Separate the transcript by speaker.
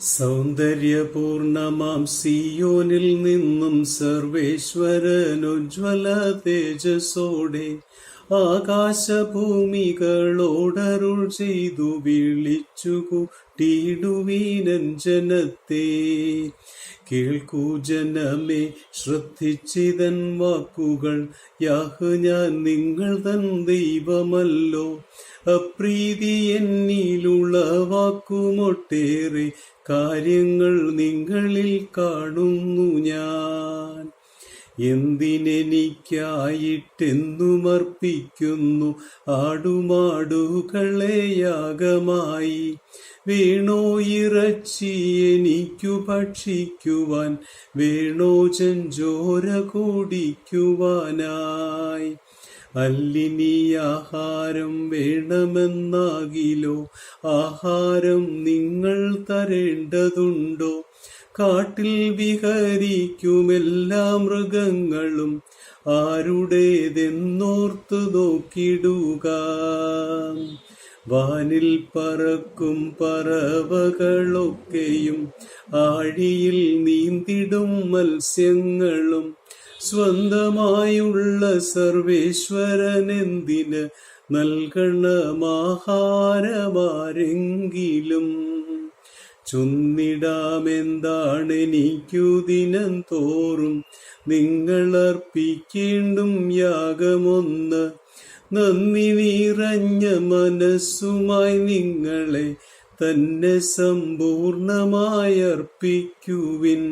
Speaker 1: സൗന്ദര്യപൂർണമാം സിയോനിൽ നിന്നും സർവേശ്വരനുജ്വല തേജസ്സോടെ ആകാശഭൂമികളോടരുൾ ചെയ്തു വിളിച്ചു കൂട്ടിയിടുവീനൻ ജനത്തെ. കേൾക്കൂ ജനമേ ശ്രദ്ധിച്ചിതൻ വാക്കുകൾ യാഹ് ഞാൻ നിങ്ങൾ തൻ ദൈവമല്ലോ. അപ്രീതി എന്നിലുളവാക്കുമൊട്ടേറെ കാര്യങ്ങൾ നിങ്ങളിൽ കാണുന്നു ഞാൻ. എന്തിനെനിക്കായിട്ടെന്നും അർപ്പിക്കുന്നു ആടുമാടുകളെ യാഗമായി വേണോ ഇറച്ചി എനിക്കു ഭക്ഷിക്കുവാൻ വേണോ ചെഞ്ചോര കൂടിക്കുവാനായി. അല്ലിനി ആഹാരം വേണമെന്നാകിലോ? ആഹാരം നിങ്ങൾ തരേണ്ടതുണ്ടോ? കാട്ടിൽ വിഹരിക്കുമെല്ലാ മൃഗങ്ങളും ആരുടേതെന്നോർത്തു നോക്കിടുക വാനിൽ പറക്കും പറവകളൊക്കെയും ആഴിയിൽ നീന്തിടും മത്സ്യങ്ങളും. സ്വന്തമായുള്ള സർവേശ്വരനെന്തിന് നൽകണമാഹാരമാരെങ്കിലും ചൊന്നിടാമെന്താണെനിക്കു ദിനം തോറും നിങ്ങളർപ്പിക്കേണ്ടും യാഗമൊന്ന് നന്ദി നിറഞ്ഞ മനസ്സുമായി നിങ്ങളെ തന്നെ സമ്പൂർണമായി അർപ്പിക്കുവിൻ